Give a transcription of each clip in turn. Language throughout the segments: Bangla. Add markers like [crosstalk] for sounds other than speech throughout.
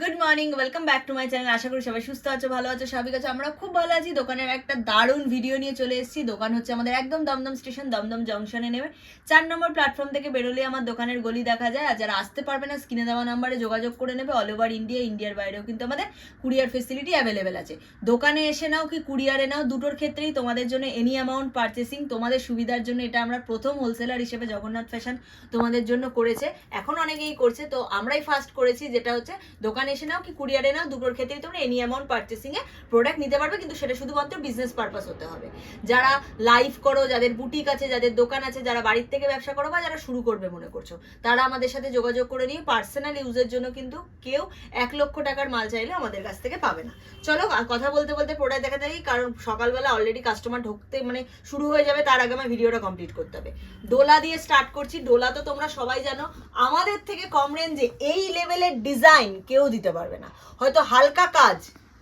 Good morning welcome back to my channel আশা করি সবাই সুস্থ আছো, ভালো আছো সবই আছো। আমরা খুব ভালো আছি। দোকানের একটা দারুণ ভিডিও নিয়ে চলে এসেছি। দোকান হচ্ছে আমাদের একদম দমদম স্টেশন, দমদম জংশনে নেমে। চার নম্বর প্ল্যাটফর্ম থেকে বেরোলে আমার দোকানের গলি দেখা যায়। আর যারা আসতে পারবে না স্ক্রিনে দেওয়া নাম্বারে যোগাযোগ করে নেবে। অল ওভার ইন্ডিয়া ইন্ডিয়ার বাইরেও কিন্তু আমাদের কুরিয়ার ফেসিলিটি অ্যাভেলেবেল আছে। দোকানে এসে নাও কি কুরিয়ারে নাও, দুটোর ক্ষেত্রেই তোমাদের জন্য এনি অ্যামাউন্ট পারচেসিং তোমাদের সুবিধার জন্য এটা আমরা প্রথম হোলসেলার হিসেবে জগন্নাথ ফ্যাশন তোমাদের জন্য করেছে। এখন অনেকেই করছে। তো আমরাই ফার্স্ট করেছি, যেটা হচ্ছে দোকানে এসে নাও কি কুরিয়ারে নাও, দুটোর ক্ষেত্রেই তোমরা any amount purchasing a product নিতে পারবে, কিন্তু সেটা শুধুমাত্র বিজনেস পারপাস হতে হবে। যারা লাইভ করো, যাদের বুটিক আছে, যাদের দোকান আছে, যারা বাড়ির থেকে ব্যবসা করো বা যারা শুরু করবে মনে করছ, তারা আমাদের সাথে যোগাযোগ করে নিয়ে পার্সোনাল ইউজের জন্য কিন্তু কেউ এক লক্ষ টাকার মাল চাইলে আমাদের কাছ থেকে পাবে না। চলো কথা বলতে বলতে প্রোডাক্ট দেখা যায় কারণ সকালবেলা অলরেডি কাস্টমার ঢুকতে মানে শুরু হয়ে যাবে, তার আগে আমার ভিডিওটা কমপ্লিট করতে হবে। ডোলা দিয়ে স্টার্ট করছি। ডোলা তো তোমরা সবাই জানো, আমাদের থেকে কম রেঞ্জে এই লেভেলের ডিজাইন কেউ দিতে পারবে না। হয়তো হালকা কাজ,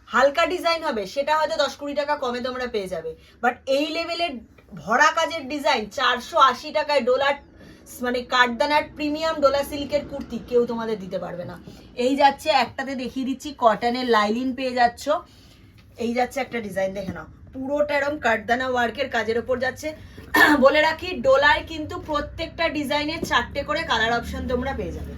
হালকা ডিজাইন হবে, সেটা হয়তো দশ কুড়ি টাকা কমে তোমরা পেয়ে যাবে। বাট এই লেভেলের ভরা কাজের ডিজাইন চারশো আশি টাকায় ডোলার মানে কাঠদানার প্রিমিয়াম ডোলা সিল্কের কুর্তি কেউ তোমাদের দিতে পারবে না। এই যাচ্ছে, একটাতে দেখিয়ে দিচ্ছি কটনের লাইলিন পেয়ে যাচ্ছ। এই যাচ্ছে একটা ডিজাইন দেখে নাও। পুরোটা এরকম কাঠদানা ওয়ার্কের কাজের ওপর যাচ্ছে। [clears throat] বলে রাখি ডোলায় কিন্তু প্রত্যেকটা ডিজাইনের চারটে করে কালার অপশন তোমরা পেয়ে যাবে।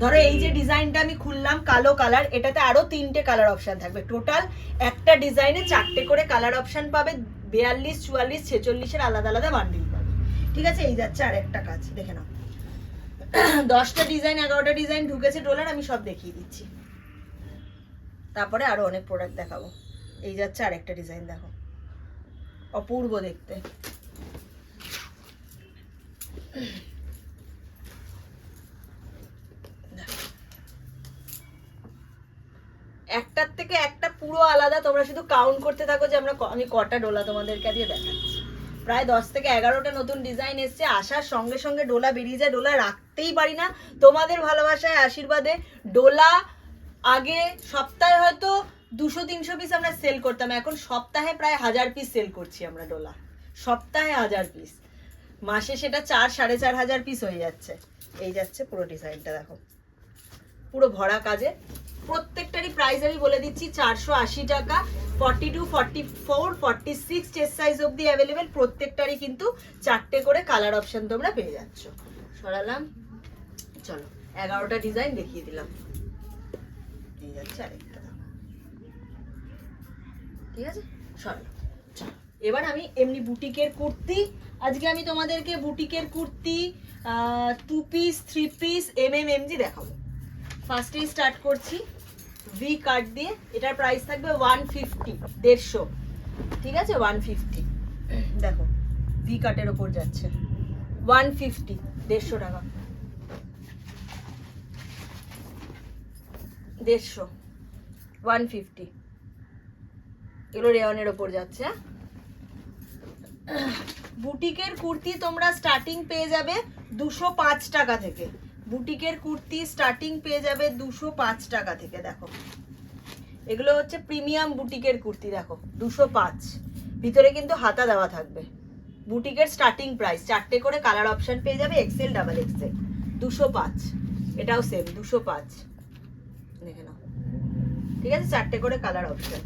ধরো এই যে ডিজাইনটা আমি খুললাম কালো কালার এটাতে আরও তিনটে কালার অপশন থাকবে। টোটাল একটা ডিজাইনে চারটে করে কালার অপশন পাবে, বিয়াল্লিশ, চুয়াল্লিশ, ছেচল্লিশের আলাদা আলাদা বান্ডিল পাবে। ঠিক আছে? এই যাচ্ছে আর একটা কাজ, দেখে নাও। দশটা ডিজাইন এগারোটা ডিজাইন ঢুকেছে ডোলার আমি সব দেখিয়ে দিচ্ছি। তারপরে আরও অনেক প্রোডাক্ট দেখাবো। এই যাচ্ছে আর একটা ডিজাইন দেখো। অপূর্ব দেখতে। একটার থেকে একটা পুরো আলাদা, তোমরা শুধু কাউন্ট করতে থাকো যে আমরা আমি কটা ডোলা তোমাদেরকে দিয়ে দেখাচ্ছি। প্রায় দশ থেকে এগারোটা নতুন ডিজাইন এসছে, আসার সঙ্গে সঙ্গে ডোলা বেরিয়ে যায়, ডোলা রাখতেই পারি না। তোমাদের ভালোবাসায়, আশীর্বাদে ডোলা আগে সপ্তাহে হয়তো দুশো, তিনশো পিস আমরা সেল করতাম, এখন সপ্তাহে প্রায় হাজার পিস সেল করছি আমরা ডোলা। সপ্তাহে হাজার পিস মাসে সেটা চার, সাড়ে চার হাজার পিস হয়ে যাচ্ছে। এই যাচ্ছে পুরো ডিজাইনটা দেখো। পুরো ভরা কাজে। প্রত্যেকটারই প্রাইস আমি বলে দিচ্ছি, চারশো আশি টাকা। Forty two forty four forty six chest size অব্দি অ্যাভেলেবেল প্রত্যেকটারই কিন্তু চারটে করে কালার অপশান তোমরা পেয়ে যাচ্ছ। সরালাম, চলো, এগারোটা ডিজাইন দেখিয়ে দিলাম। এই যাচ্ছে ঠিক আছে? সরালাম, চলো, এবার আমি এমনি বুটিকের কুর্তি। আজকে আমি তোমাদেরকে বুটিকের kurti two piece three piece M M MG দেখাবো। ফার্স্টেই স্টার্ট করছি। ভি কাট দিয়ে এটার প্রাইস থাকবে ওয়ান ফিফটি দেড়শো। ঠিক আছে? ওয়ান ফিফটি দেখো ভি কাটের ওপর যাচ্ছে। ওয়ান ফিফটি দেড়শো টাকা। দেড়শো। ওয়ান ফিফটি এগুলো রেওয়ানের ওপর যাচ্ছে। হ্যাঁ? বুটিকের কুর্তি তোমরা স্টার্টিং পেয়ে যাবে দুশো পাঁচ টাকা থেকে। বুটিকের কুর্তি স্টার্টিং পেয়ে যাবে দুশো পাঁচ টাকা থেকে, দেখো। এগুলো হচ্ছে প্রিমিয়াম বুটিকের কুর্তি, দেখো, দুশো পাঁচ। ভিতরে কিন্তু হাতা দেওয়া থাকবে। বুটিকের স্টার্টিং প্রাইস চারটে করে কালার অপশান পেয়ে যাবে এক্সেল ডাবল এক্সেল দুশো পাঁচ, এটাও সেম দুশো পাঁচ। দেখে নাও। ঠিক আছে? চারটে করে colour option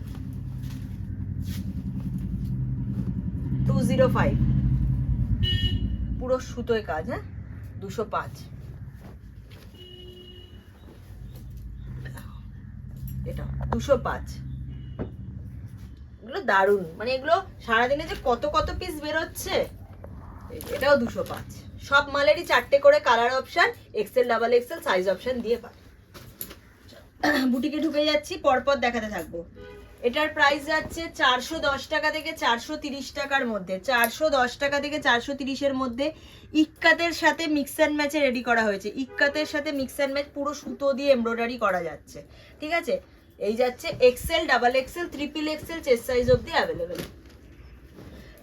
two zero five পুরো সুতোয় কাজ হ্যাঁ? দুশো পাঁচ। এটা, দুশো পাঁচ। এগুলো দারুণ। মানে এগুলো সারাদিনে যে কত কত পিস বেরোচ্ছে, এটাও দুশো পাঁচ। সব মালেরই চারটে করে colour option XL double XL size option দিয়ে পায় বুটিকে ঢুকে যাচ্ছি, পরপর দেখাতে থাকব। এটার প্রাইস যাচ্ছে চারশো দশ টাকা থেকে চারশো তিরিশ টাকার মধ্যে। চারশো দশ টাকা থেকে চারশো তিরিশের মধ্যে ইক্কাতের সাথে মিক্স অ্যান্ড ম্যাচে রেডি করা হয়েছে। ইক্কাতের সাথে মিক্স অ্যান্ড ম্যাচ পুরো সুতো দিয়ে এমব্রয়ডারি করা যাচ্ছে। ঠিক আছে? এই যাচ্ছে XL double XL triple XL chest size অব্দি অ্যাভেলেবেল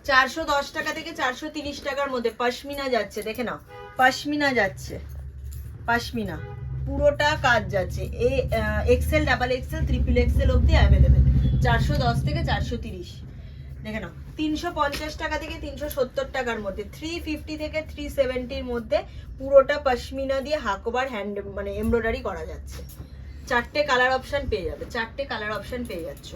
চারশো দশ টাকা থেকে চারশো তিরিশ টাকার মধ্যে পশমিনা যাচ্ছে, দেখে নাও। পশমিনা যাচ্ছে। পশমিনা। পুরোটা কাজ যাচ্ছে। এ XL double XL triple XL অব্দি অ্যাভেলেবেল চারশো দশ থেকে চারশো তিরিশ। দেখে নাও। তিনশো পঞ্চাশ টাকা থেকে তিনশো সত্তর টাকার মধ্যে থ্রি ফিফটি থেকে থ্রি সেভেন্টির মধ্যে পুরোটা পশমিনা দিয়ে হাকোবার হ্যান্ড মানে এমব্রয়ডারি করা যাচ্ছে। চারটে কালার অপশন পেয়ে যাবে, চারটে কালার অপশন পেয়ে যাচ্ছ।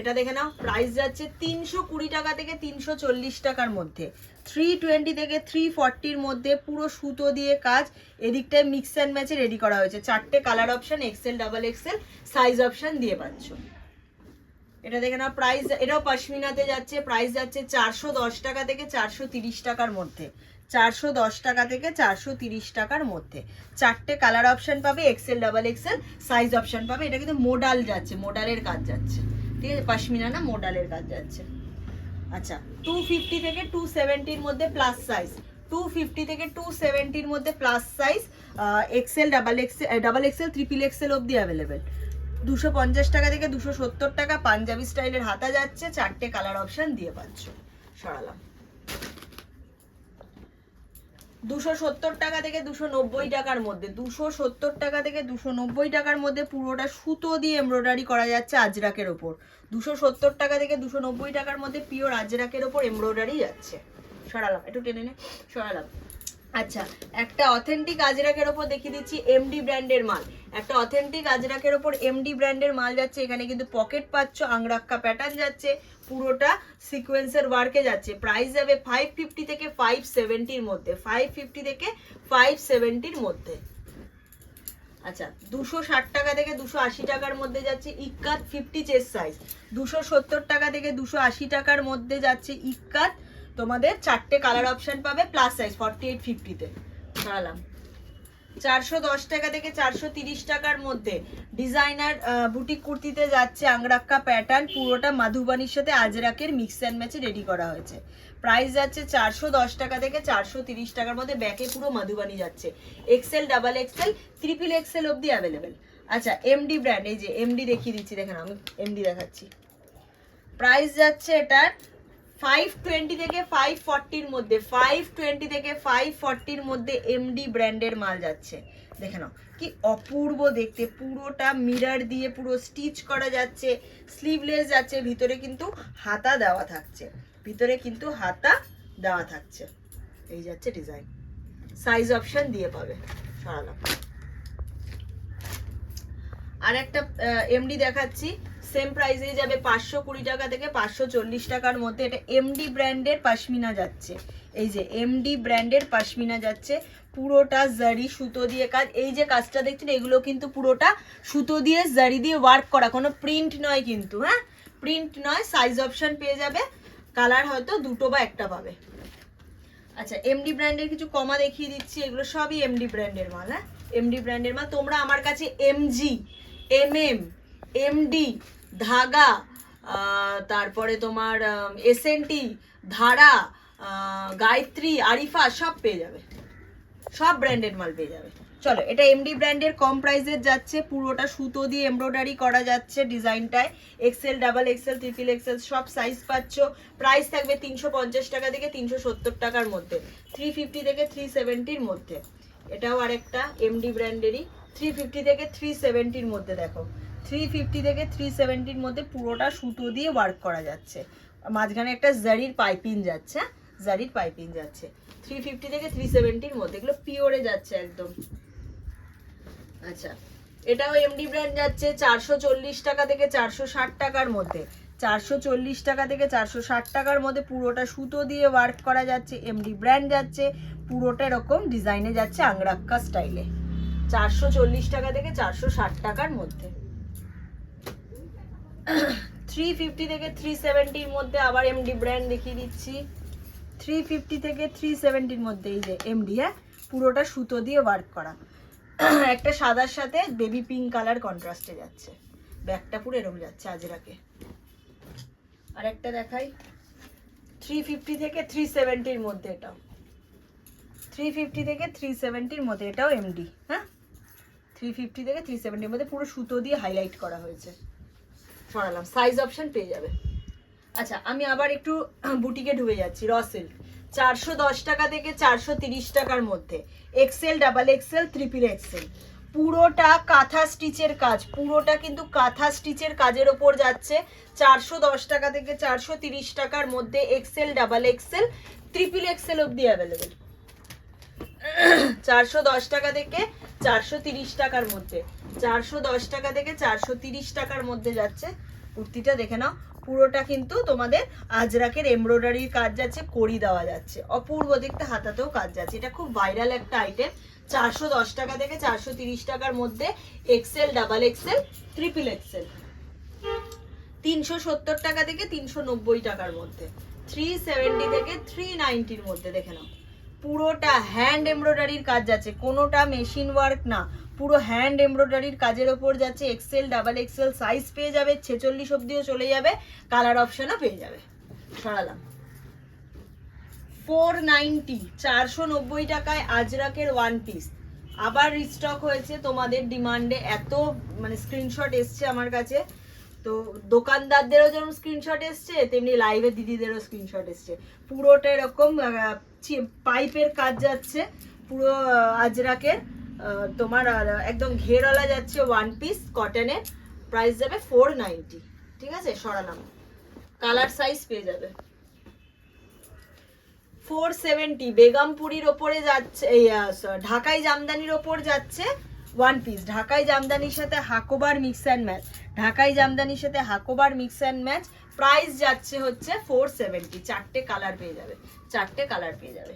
এটা দেখে নাও প্রাইস যাচ্ছে তিনশো কুড়ি টাকা থেকে তিনশো চল্লিশ টাকার মধ্যে। থ্রি টোয়েন্টি থেকে থ্রি ফর্টির মধ্যে পুরো সুতো দিয়ে কাজ, এদিকটায় মিক্স অ্যান্ড ম্যাচে রেডি করা হয়েছে। চারটে colour option XL double XL size option দিয়ে পাচ্ছ। এটা দেখে নাও প্রাইস এটাও পশমিনাতে যাচ্ছে প্রাইস যাচ্ছে চারশো দশ টাকা থেকে চারশো তিরিশ টাকার মধ্যে। চারশো দশ টাকা থেকে চারশো তিরিশ টাকার মধ্যে। চারটে কালার অপশন পাবে XL double XL size option পাবে। এটা কিন্তু মোডাল যাচ্ছে মোডালের কাজ যাচ্ছে। ঠিক আছে? পশমিনা না মোডালের কাজ যাচ্ছে। আচ্ছা টু ফিফটি থেকে টু সেভেন্টির মধ্যে প্লাস সাইজ টু ফিফটি থেকে টু সেভেন্টির মধ্যে plus size XL double XL double XL triple XL অবধি অ্যাভেলেবেল দুশো পঞ্চাশ টাকা থেকে দুশো সত্তর টাকা পাঞ্জাবি স্টাইলের হাতা যাচ্ছে, চারটে কালার অপশন দিয়ে পাচ্ছ। সরালাম। দুশো সত্তর টাকা থেকে দুশো নব্বই টাকার মধ্যে, দুশো সত্তর টাকা থেকে দুশো নব্বই টাকার মধ্যে পুরোটা সুতো দিয়ে এমব্রয়ডারি করা যাচ্ছে আজরাকের ওপর। দুশো সত্তর টাকা থেকে দুশো নব্বই টাকার মধ্যে পিওর আজরাকের ওপর এমব্রয়ডারি যাচ্ছে। সরালাম, একটু টেনে নে। সরালাম। আচ্ছা একটা অথেন্টিক আজরাকের ওপর দেখিয়ে দিচ্ছি এমডি ব্র্যান্ডের মাল। একটা অথেন্টিক আজরাকের ওপর এমডি ব্র্যান্ডের মাল যাচ্ছে, এখানে কিন্তু পকেট পাচ্ছ, আংরাক্কা প্যাটার্ন যাচ্ছে, পুরোটা সিকোয়েন্সের ওয়ার্কে যাচ্ছে। প্রাইস যাবে ফাইভ ফিফটি থেকে ফাইভ সেভেন্টির মধ্যে ফাইভ ফিফটি থেকে ফাইভ সেভেন্টির মধ্যে। আচ্ছা দুশো ষাট টাকা থেকে দুশো আশি টাকার মধ্যে যাচ্ছে ইক্কাত ফিফটি চেস সাইজ দুশো সত্তর টাকা থেকে দুশো আশি টাকার মধ্যে যাচ্ছে ইক্কাত তোমাদের চারটে কালার অপশন পাবে প্লাস সাইজ ফর্টি এইট ফিফটিতে সরালাম চারশো দশ টাকা থেকে চারশো তিরিশ টাকার মধ্যে ডিজাইনার বুটিক কুর্তিতে যাচ্ছে আংরাক্কা প্যাটার্ন পুরোটা মাধুবানির সাথে আজরাকের মিক্স অ্যান্ড ম্যাচে রেডি করা হয়েছে। প্রাইস যাচ্ছে চারশো দশ টাকা থেকে চারশো তিরিশ টাকার মধ্যে ব্যাকে পুরো মাধুবানি যাচ্ছে। XL double XL triple XL অবধি অ্যাভেলেবেল আচ্ছা এমডি ব্র্যান্ড এই যে এমডি দেখিয়ে দিচ্ছি, দেখেন আমি এমডি দেখাচ্ছি। প্রাইস যাচ্ছে এটার ফাইভ টোয়েন্টি থেকে ফাইভ ফর্টির মধ্যে ফাইভ টোয়েন্টি থেকে ফাইভ ফর্টির মধ্যে এমডি ব্র্যান্ডের মাল যাচ্ছে। দেখে নাও, কি অপূর্ব দেখতে, পুরোটা মিরর দিয়ে পুরো স্টিচ করা যাচ্ছে স্লিভলেস যাচ্ছে, ভিতরে কিন্তু হাতা দেওয়া থাকছে, ভিতরে কিন্তু হাতা দেওয়া থাকছে। এই যাচ্ছে ডিজাইন সাইজ অপশন দিয়ে পাবে, সরালাম। আর একটা এমডি দেখাচ্ছি। সেম প্রাইসে যাবে পাঁচশো কুড়ি টাকা থেকে পাঁচশো চল্লিশ টাকার মধ্যে। এটা এমডি ব্র্যান্ডের পাশমিনা যাচ্ছে। এই যে এমডি ব্র্যান্ডের পাশমিনা যাচ্ছে। পুরোটা জারি সুতো দিয়ে কাজ। এই যে কাজটা দেখছেন, এগুলো কিন্তু পুরোটা সুতো দিয়ে জারি দিয়ে ওয়ার্ক করা। কোনো প্রিন্ট নয় কিন্তু হ্যাঁ? প্রিন্ট নয় সাইজ অপশান পেয়ে যাবে। কালার হয়তো দুটো বা একটা পাবে। আচ্ছা এমডি ব্র্যান্ডের কিছু কমা দেখিয়ে দিচ্ছি। এগুলো সবই এমডি ব্র্যান্ডের মাল হ্যাঁ? এমডি ব্র্যান্ডের মাল। তোমরা আমার কাছে এমজি এমএম, এমডি, ধাগা তারপরে তোমার এসএনটি ধারা গায়ত্রী, আরিফা, সব পেয়ে যাবে। সব ব্র্যান্ডেড মাল পেয়ে যাবে। চলো, এটা এমডি ব্র্যান্ডের কম প্রাইসের যাচ্ছে, পুরোটা সুতো দিয়ে এমব্রয়ডারি করা যাচ্ছে ডিজাইনটায়। XL double XL triple XL সব সাইজ পাচ্ছ। প্রাইস থাকবে তিনশো পঞ্চাশ টাকা থেকে তিনশো সত্তর টাকার মধ্যে। থ্রি থেকে থ্রি সেভেন্টির মধ্যে। এটাও আরেকটা এমডি ব্র্যান্ডেরই থ্রি ফিফটি থেকে থ্রি সেভেন্টির মধ্যে দেখো। থ্রি ফিফটি থেকে থ্রি সেভেন্টির মধ্যে পুরোটা সুতো দিয়ে ওয়ার্ক করা যাচ্ছে। মাঝখানে একটা জারির পাইপিং যাচ্ছে হ্যাঁ? জারির পাইপিং যাচ্ছে। থ্রি ফিফটি থেকে থ্রি সেভেন্টির মধ্যে, এগুলো পিওরে যাচ্ছে একদম। আচ্ছা এটাও এমডি ব্র্যান্ড যাচ্ছে চারশো চল্লিশ টাকা থেকে চারশো ষাট টাকার মধ্যে। চারশো চল্লিশ টাকা থেকে চারশো ষাট টাকার মধ্যে পুরোটা সুতো দিয়ে ওয়ার্ক করা যাচ্ছে এমডি ব্র্যান্ড যাচ্ছে, পুরোটা এরকম ডিজাইনে যাচ্ছে আংরাক্কা স্টাইলে চারশো চল্লিশ টাকা থেকে চারশো ষাট টাকার মধ্যে। থ্রি ফিফটি থেকে থ্রি সেভেন্টির মধ্যে আবার এমডি ব্র্যান্ড দেখিয়ে দিচ্ছি। থ্রি ফিফটি থেকে থ্রি সেভেন্টির মধ্যে এই যে এমডি হ্যাঁ? পুরোটা সুতো দিয়ে ওয়ার্ক করা। একটা সাদার সাথে বেবি পিঙ্ক কালার কন্ট্রাস্টে যাচ্ছে। ব্যাগটা পুরো এরকম যাচ্ছে আজরাকে। আর একটা দেখাই। থ্রি ফিফটি থেকে থ্রি সেভেন্টির মধ্যে এটাও। থ্রি ফিফটি থেকে থ্রি সেভেন্টির মধ্যে এটাও এমডি হ্যাঁ? থ্রি ফিফটি থেকে থ্রি সেভেন্টির মধ্যে পুরো সুতো দিয়ে হাইলাইট করা হয়েছে। সরালাম সাইজ অপশন পেয়ে যাবে। আচ্ছা আমি আবার একটু বুটিকে ঢুকে যাচ্ছি র সিল্ক চারশো দশ টাকা থেকে চারশো তিরিশ টাকার মধ্যে। XL double XL triple XL পুরোটা কাঁথা স্টিচের কাজ পুরোটা কিন্তু কাঁথা স্টিচের কাজের ওপর যাচ্ছে। চারশো দশ টাকা থেকে চারশো তিরিশ টাকার মধ্যে XL double XL triple XL অব্দি অ্যাভেলেবেল চারশো দশ টাকা থেকে চারশো তিরিশ টাকার মধ্যে। চারশো দশ টাকা থেকে চারশো তিরিশ টাকার মধ্যে যাচ্ছে। কুর্তিটা দেখে নাও, পুরোটা কিন্তু তোমাদের আজরাকের এমব্রয়ডারির কাজ যাচ্ছে কড়ি দেওয়া যাচ্ছে। অপূর্ব দেখতে হাতাতেও কাজ যাচ্ছে। এটা খুব ভাইরাল একটা আইটেম চারশো দশ টাকা থেকে চারশো তিরিশ টাকার মধ্যে XL double XL triple XL তিনশো সত্তর টাকা থেকে তিনশো নব্বই টাকার মধ্যে। থ্রি সেভেন্টি থেকে থ্রি নাইনটির মধ্যে দেখে নাও। পুরোটা হ্যান্ড এমব্রয়ডারির কাজ যাচ্ছে, কোনোটা মেশিন ওয়ার্ক না, পুরো হ্যান্ড এমব্রয়ডারির কাজের ওপর যাচ্ছে এক্সেল ডাবল এক্সেল সাইজ পেয়ে যাবে, ছেচল্লিশ অব্দিও চলে যাবে কালার অপশানও পেয়ে যাবে। সরালাম। ফোর নাইনটি চারশো নব্বই টাকায় আজরাকের ওয়ান পিস আবার রিস্টক হয়েছে, তোমাদের ডিমান্ডে এত মানে স্ক্রিনশট এসছে আমার কাছে। তো দোকানদারদেরও যেমন স্ক্রিনশট এসছে, তেমনি লাইভে দিদিদেরও স্ক্রিনশট এসছে। পুরোটা এরকম পাইপের কাজ যাচ্ছে, পুরো আজরাকের তোমার একদম ঘেরওয়ালা যাচ্ছে ওয়ান পিস কটনের প্রাইস যাবে ফোর নাইনটি ঠিক আছে? সরালাম। কালার সাইজ পেয়ে যাবে। ফোর সেভেন্টি বেগমপুরির ওপরে যাচ্ছে, এই ঢাকাই জামদানির ওপর যাচ্ছে ওয়ান পিস ঢাকাই জামদানির সাথে হাকোবার মিক্স অ্যান্ড ম্যাচ ঢাকাই জামদানির সাথে হাকোবার মিক্স অ্যান্ড ম্যাচ প্রাইস যাচ্ছে হচ্ছে ফোর সেভেন্টি চারটে কালার পেয়ে যাবে, চারটে কালার পেয়ে যাবে।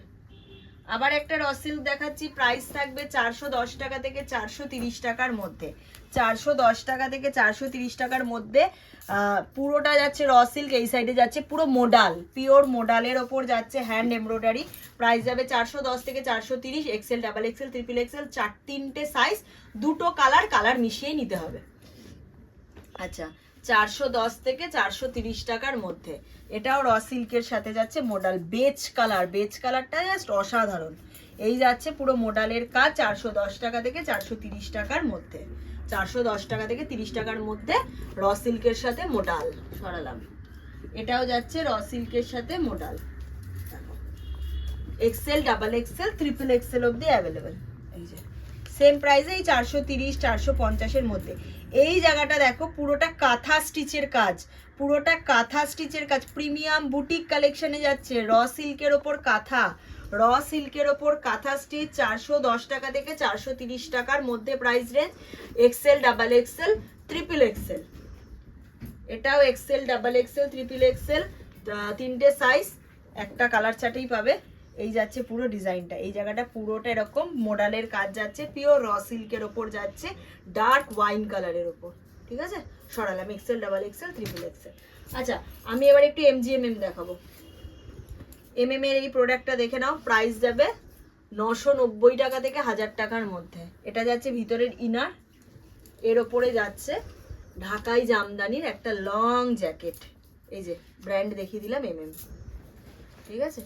আবার একটা রসিল্ক দেখাচ্ছি প্রাইস থাকবে চারশো দশ টাকা থেকে চারশো তিরিশ টাকার মধ্যে। চারশো দশ টাকা থেকে চারশো তিরিশ টাকার মধ্যে পুরোটা যাচ্ছে র সিল্ক এই সাইডে যাচ্ছে পুরো মোডাল পিওর মোডালের ওপর যাচ্ছে হ্যান্ড এমব্রয়ডারি প্রাইস যাবে চারশো দশ থেকে চারশো তিরিশ XL double XL triple XL চার তিনটে সাইজ দুটো কালার কালার মিশিয়ে নিতে হবে। আচ্ছা চারশো দশ থেকে চারশো তিরিশ টাকার মধ্যে। এটাও র সিল্কের সাথে যাচ্ছে মোডাল বেজ কালার বেজ কালারটা জাস্ট অসাধারণ। এই যাচ্ছে পুরো মোডালের কাজ চারশো দশ টাকা থেকে চারশো তিরিশ টাকার মধ্যে। চারশো দশ টাকা থেকে তিরিশ টাকার মধ্যে র সিল্কের সাথে মোডাল সরালাম। এটাও যাচ্ছে র সিল্কের সাথে modal XL double XL triple XL অব্দি অ্যাভেলেবেল এই যে সেম প্রাইসে এই চারশো তিরিশ, চারশো পঞ্চাশের মধ্যে। এই জায়গাটা দেখো, পুরোটা কাঁথা স্টিচের কাজ। পুরোটা কাঁথা স্টিচের কাজ। প্রিমিয়াম বুটিক কালেকশনে যাচ্ছে র সিল্কের ওপর কাঁথা। র সিল্কের ওপর কাঁথা স্টিচ চারশো দশ টাকা থেকে চারশো তিরিশ টাকার মধ্যে price range XL double XL triple XL এটাও XL double XL triple XL তিনটে সাইজ একটা কালার চার্টেই পাবে। এই যাচ্ছে পুরো ডিজাইনটা। এই জায়গাটা পুরোটা এরকম মোডালের কাজ যাচ্ছে পিওর র সিল্কের ওপর যাচ্ছে ডার্ক ওয়াইন কালারের ওপর। ঠিক আছে? সরালাম XL double XL triple XL আচ্ছা আমি এবার একটু এম এমজিএমএম দেখাবো। এমএম এর এই প্রোডাক্টটা দেখে নাও প্রাইস যাবে নশো নব্বই টাকা থেকে হাজার টাকার মধ্যে। এটা যাচ্ছে ভিতরের ইনার এর ওপরে যাচ্ছে ঢাকাই জামদানির একটা লং জ্যাকেট এই যে ব্র্যান্ড দেখিয়ে দিলাম এমএম ঠিক আছে?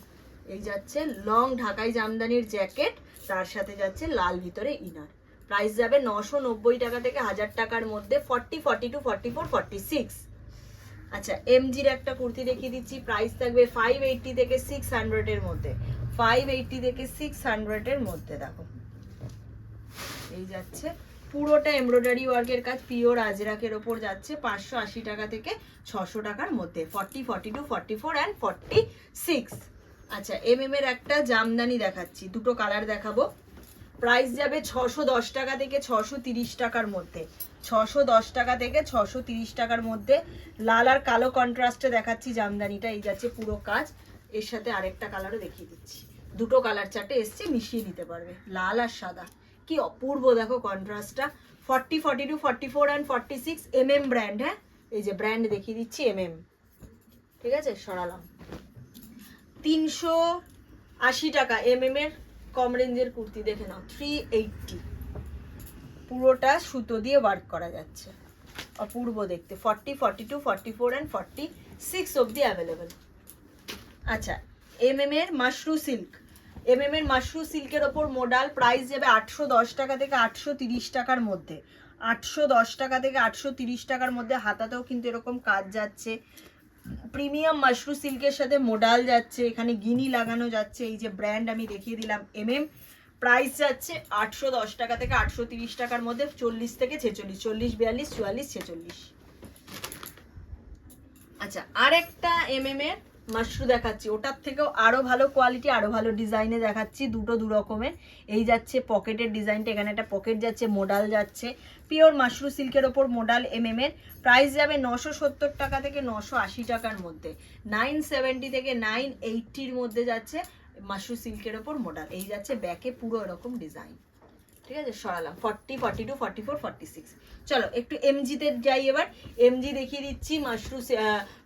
এই যাচ্ছে লং ঢাকাই জামদানির জ্যাকেট তার সাথে যাচ্ছে লাল ভিতরে ইনার প্রাইস যাবে নশো নব্বই টাকা থেকে হাজার টাকার মধ্যে forty forty two forty four forty six আচ্ছা এমজির একটা কুর্তি দেখিয়ে দিচ্ছি প্রাইস থাকবে ফাইভ এইটটি থেকে সিক্স হান্ড্রেডের মধ্যে। ফাইভ এইটটি থেকে সিক্স হান্ড্রেডের মধ্যে, দেখো। এই যাচ্ছে পুরোটা এমব্রয়ডারি ওয়ার্কের কাজ পিওর আজরাকের ওপর যাচ্ছে পাঁচশো আশি টাকা থেকে ছশো টাকার মধ্যে। Forty forty two forty four and forty six আচ্ছা এম এম এর একটা জামদানি দেখাচ্ছি, দুটো কালার দেখাবো। প্রাইস যাবে ছশো দশ টাকা থেকে ছশো তিরিশ টাকার মধ্যে। ছশো দশ টাকা থেকে ছশো তিরিশ টাকার মধ্যে। লাল আর কালো কন্ট্রাস্টে দেখাচ্ছি জামদানিটা, এই যাচ্ছে পুরো কাজ। এর সাথে আরেকটা কালারও দেখিয়ে দিচ্ছি। দুটো কালার চারটে এসছে, মিশিয়ে নিতে পারবে, লাল আর সাদা। কি অপূর্ব, দেখো কন্ট্রাস্টটা forty forty two forty four and forty six M M brand হ্যাঁ? এই যে ব্র্যান্ড দেখিয়ে দিচ্ছি এম এম ঠিক আছে? সরালাম। তিনশো আশি টাকা এম এম এর কম রেঞ্জের কুর্তি, দেখে নাও থ্রি এইটটি পুরোটা সুতো দিয়ে ওয়ার্ক করা যাচ্ছে। অপূর্ব দেখতে forty forty two forty four and forty six অবধি অ্যাভেলেবেল আচ্ছা এম এম এর মাশরু সিল্ক এম এম এর মাশরু সিল্কের ওপর মোডাল প্রাইস যাবে আটশো দশ টাকা থেকে আটশো তিরিশ টাকার মধ্যে। আটশো দশ টাকা থেকে আটশো তিরিশ টাকার মধ্যে, হাতাতেও কিন্তু এরকম কাজ যাচ্ছে। প্রিমিয়াম মাশরু সিল্কের সাথে মোডাল যাচ্ছে, এখানে গিনি লাগানো যাচ্ছে, এই যে ব্র্যান্ড আমি দেখিয়ে দিলাম এম এম প্রাইস যাচ্ছে আটশো দশ টাকা থেকে আটশো তিরিশ টাকার মধ্যে, চল্লিশ থেকে ছেচল্লিশ, চল্লিশ, বিয়াল্লিশ, চুয়াল্লিশ, ছেচল্লিশ। আচ্ছা আর একটা এম এম এর মাশরু দেখাচ্ছি। ওটার থেকেও আরও ভালো কোয়ালিটি আরও ভালো ডিজাইনে দেখাচ্ছি দুটো দু রকমের। এই যাচ্ছে পকেটের ডিজাইনটা এখানে একটা পকেট যাচ্ছে মোডাল যাচ্ছে। পিওর মাশরু সিল্কের ওপর মোডাল এম এম এর। প্রাইস যাবে নশো সত্তর টাকা থেকে নশো আশি টাকার মধ্যে। নাইন সেভেন্টি থেকে নাইন এইটির মধ্যে যাচ্ছে মাশরু সিল্কের ওপর মোডাল এই যাচ্ছে ব্যাকে পুরো এরকম ডিজাইন ঠিক আছে? সরালাম। Forty forty two forty four forty six চলো, একটু এমজিতে যাই এবার। এমজি দেখিয়ে দিচ্ছি মাশরু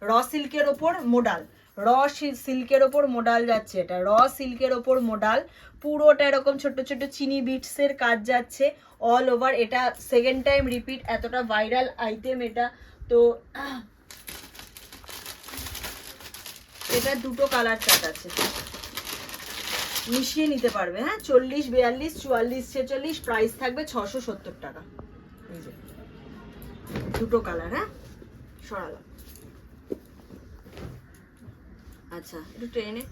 র সিল্কের ওপর মোডাল র সিল্কের ওপর মোডাল যাচ্ছে এটা। র, সিল্কের ওপর মোডাল। পুরোটা এরকম ছোট ছোট চিনি বিটসের কাজ যাচ্ছে অল ওভার এটা সেকেন্ড টাইম রিপিট এতটা ভাইরাল আইটেম এটা। তো এটা দুটো কালার চার্ট আছে। মিশিয়ে নিতে পারবে হ্যাঁ? চল্লিশ, বিয়াল্লিশ, চুয়াল্লিশ, ছেচল্লিশ প্রাইস থাকবে ছশো সত্তর টাকা। দুটো কালার হ্যাঁ? সরালাম। আচ্ছা একটু ট্রেনে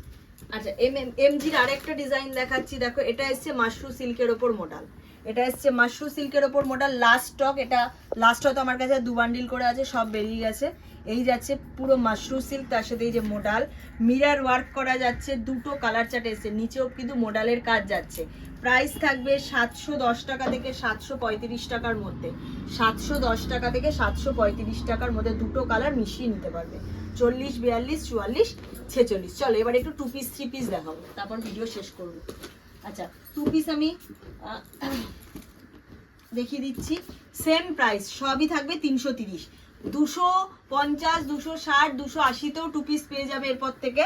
আচ্ছা এম এম, এমজির আরেকটা ডিজাইন দেখাচ্ছি। দেখো, এটা এসছে মাশরু সিল্কের ওপর মোডাল এটা এসছে মাশরু সিল্কের ওপর মোডাল লাস্ট স্টক এটা লাস্ট হয়তো আমার কাছে দু বান্ডিল করে আছে, সব বেরিয়ে গেছে। এই যাচ্ছে পুরো মাশরু সিল্ক তার সাথে এই যে মোডাল মিরার ওয়ার্ক করা যাচ্ছে, দুটো কালার চার্ট এসছে। নিচেও কিন্তু মোডালের কাজ যাচ্ছে। প্রাইস থাকবে সাতশো দশ টাকা থেকে সাতশো পঁয়ত্রিশ টাকার মধ্যে। সাতশো দশ টাকা থেকে সাতশো পঁয়ত্রিশ টাকার মধ্যে দুটো কালার মিশিয়ে নিতে পারবে। চল্লিশ, বিয়াল্লিশ, চুয়াল্লিশ ছেচল্লিশ। চলো, এবার একটু টু পিস থ্রি পিস দেখাবো। তারপর ভিডিও শেষ করব। আচ্ছা টু পিস আমি দেখিয়ে দিচ্ছি। সেম প্রাইস সবই থাকবে তিনশো তিরিশ। দুশো পঞ্চাশ, দুশো ষাট, দুশো আশিতেও টু পিস পেয়ে যাবে এরপর থেকে।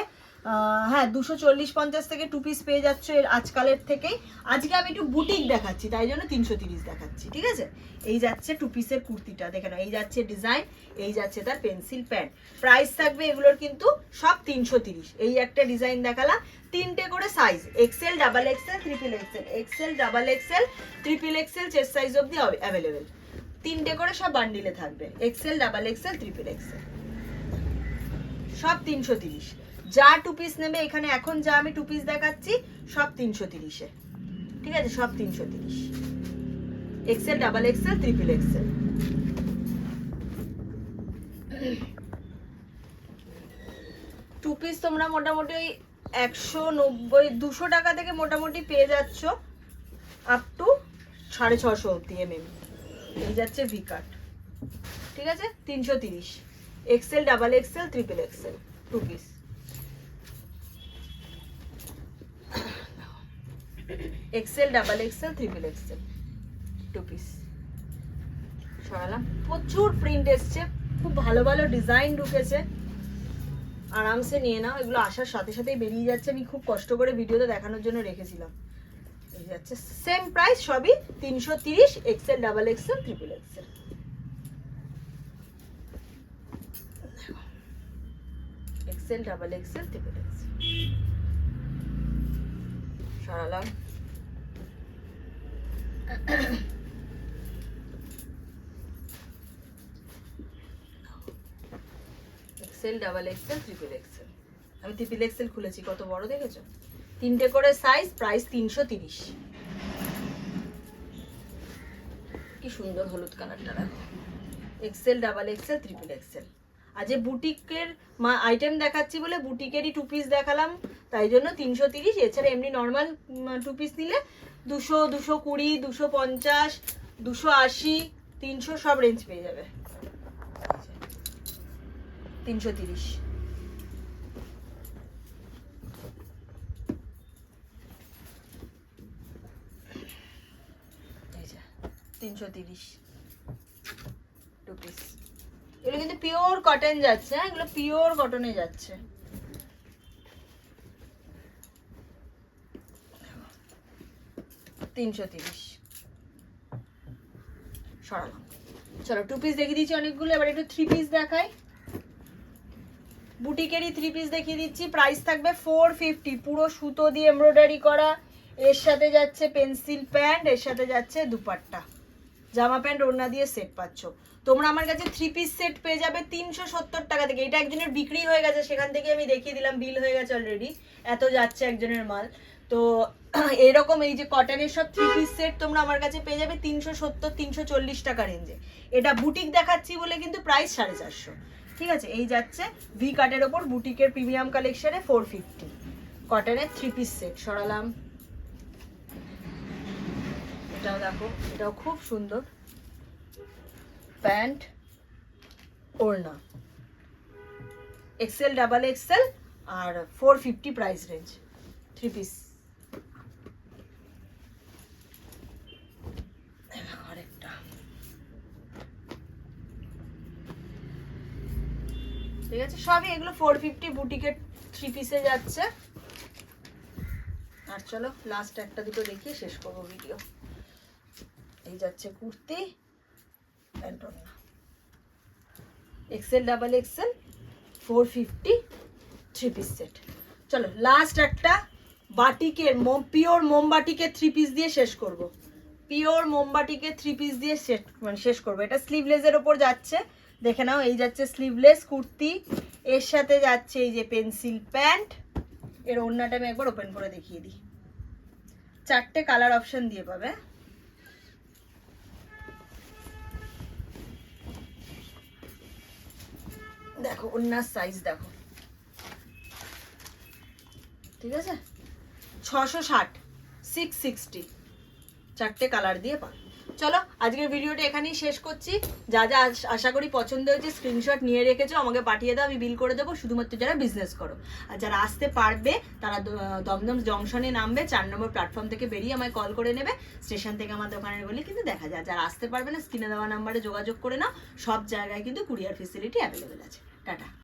হ্যাঁ দুশো চল্লিশ পঞ্চাশ থেকে টু পিস পেয়ে যাচ্ছে এর আজকালের থেকে আজকে আমি একটু বুটিক দেখাচ্ছি, তাই জন্য তিনশো তিরিশ দেখাচ্ছি, ঠিক আছে? এই যাচ্ছে টু পিসের কুর্তিটা, দেখে নাও, এই যাচ্ছে ডিজাইন এই যাচ্ছে তার পেন্সিল প্যান্ট প্রাইস থাকবে এগুলোর কিন্তু সব তিনশো তিরিশ। এই একটা ডিজাইন দেখালাম, তিনটে করে size XL double XL triple XL XL double XL triple XL chest size অবধি অ্যাভেলেবেল তিনটে করে সব বান্ডিলে থাকবে XL double XL triple XL সব তিনশো তিরিশ। যা টু পিস নেবে, এখানে এখন যা আমি টু পিস দেখাচ্ছি, সব তিনশো তিরিশে। ঠিক আছে? সব তিনশো তিরিশ। XL double XL triple XL two piece তোমরা মোটামুটি ওই একশো নব্বই, দুশো টাকা থেকে মোটামুটি পেয়ে যাচ্ছ। আপ টু সাড়ে ছশো অব্দি এম এম এই যাচ্ছে ভি কাট ঠিক আছে? তিনশো তিরিশ। XL double XL triple XL two piece XL double XL triple XL two piece সরালাম প্রচুর প্রিন্ট এসছে। খুব ভালো ভালো ডিজাইন ঢুকেছে। আরামসে নিয়ে নাও। এগুলো আসার সাথে সাথেই বেরিয়ে যাচ্ছে। আমি খুব কষ্ট করে ভিডিওতে দেখানোর জন্য রেখেছিলাম। যাচ্ছে। সেম প্রাইস সবই তিনশো তিরিশ XL double XL triple XL XL double XL triple XL সরালাম XL double XL triple XL আমি ট্রিপল এক্সেল খুলেছি, কত বড় দেখেছ? তিনটে করে সাইজ প্রাইস তিনশো তিরিশ। কি সুন্দর হলুদ কালারটা দেখো। XL double XL triple XL আজ যে বুটিকের মা আইটেম দেখাচ্ছি বলে বুটিকেরই টু পিস দেখালাম, তাই জন্য তিনশো তিরিশ। এছাড়া এমনি নর্মাল টু পিস নিলে দুশো দুশো কুড়ি, দুশো পঞ্চাশ, দুশো আশি, তিনশো সব রেঞ্জ পেয়ে যাবে। তিনশো তিরিশ। তিনশো তিরিশ। টু পিস এগুলো কিন্তু পিওর কটন যাচ্ছে হ্যাঁ? এগুলো পিওর কটনে যাচ্ছে। তিনশো তিরিশ। চলো টু পিস দেখিয়ে দিচ্ছি অনেকগুলো, এবার একটু থ্রি পিস দেখাই। বুটিকেরই থ্রি পিস দেখিয়ে দিচ্ছি। প্রাইস থাকবে ফোর ফিফটি পুরো সুতো দিয়ে এমব্রয়ডারি করা। এর সাথে যাচ্ছে পেন্সিল প্যান্ট এর সাথে যাচ্ছে দুপাট্টা। জামা প্যান্ট ওড়না দিয়ে সেট পাচ্ছ। তোমরা আমার কাছে থ্রি পিস সেট পেয়ে যাবে তিনশো সত্তর টাকা থেকে। এটা একজনের বিক্রি হয়ে গেছে, সেখান থেকে আমি দেখিয়ে দিলাম বিল হয়ে গেছে অলরেডি এত যাচ্ছে একজনের মাল। তো [clears throat] এরকম এই যে কটনের সব থ্রি পিস সেট তোমরা আমার কাছে পেয়ে যাবে তিনশো সত্তর, তিনশো চল্লিশ টাকা রেঞ্জে এটা বুটিক দেখাচ্ছি বলে কিন্তু প্রাইস সাড়ে চারশো। ঠিক আছে? এই যাচ্ছে ভি কাটের ওপর বুটিকের প্রিমিয়াম কালেকশনে ফোর ফিফটি কটনের থ্রি পিস সেট সরালাম। এটাও দেখো, এটাও খুব সুন্দর। প্যান্ট ওড়না। এক্সেল ডাবল এক্সেল আর four fifty price range three piece আরেকটা ঠিক আছে? সবই এগুলো ফোর ফিফটি বুটিকের থ্রি পিসে যাচ্ছে। আর চলো লাস্ট একটা দুটো দেখিয়ে শেষ করব ভিডিও এই যাচ্ছে কুর্তি প্যান্ট ওড়না XL double XL four fifty three piece set চলো লাস্ট একটা বাটিকের মোম পিওর মোমবাটিকে থ্রি পিস দিয়ে শেষ করব। পিওর মোমবাটিকে থ্রি পিস দিয়ে শেষ মানে শেষ করব। এটা স্লিভলেসের ওপর যাচ্ছে। দেখে নাও, এই যাচ্ছে স্লিভলেস কুর্তি। এর সাথে যাচ্ছে এই যে পেন্সিল প্যান্ট এর ওড়নাটা আমি একবার ওপেন করে দেখিয়ে দিই। চারটে কালার অপশন দিয়ে পাবে। দেখো ওনার সাইজ দেখো। ঠিক আছে? ছশো ষাট সিক্স সিক্সটি চারটে কালার দিয়ে পান চলো, আজকের ভিডিওটা এখানেই শেষ করছি। যা যা আশা করি পছন্দ হয়েছে স্ক্রিনশট নিয়ে রেখেছো, আমাকে পাঠিয়ে দাও, আমি বিল করে দেবো, শুধুমাত্র যারা বিজনেস করো। আর যারা আসতে পারবে, তারা দমদম জংশনে নামবে, চার নম্বর প্ল্যাটফর্ম থেকে বেরিয়ে আমায় কল করে নেবে স্টেশন থেকে আমার দোকানের গলি কিন্তু দেখা যায়। যারা আসতে পারবে না স্ক্রিনে দেওয়া নাম্বারে যোগাযোগ করে নাও, সব জায়গায় কিন্তু কুরিয়ার ফেসিলিটি অ্যাভেলেবেল আছে। টাটা।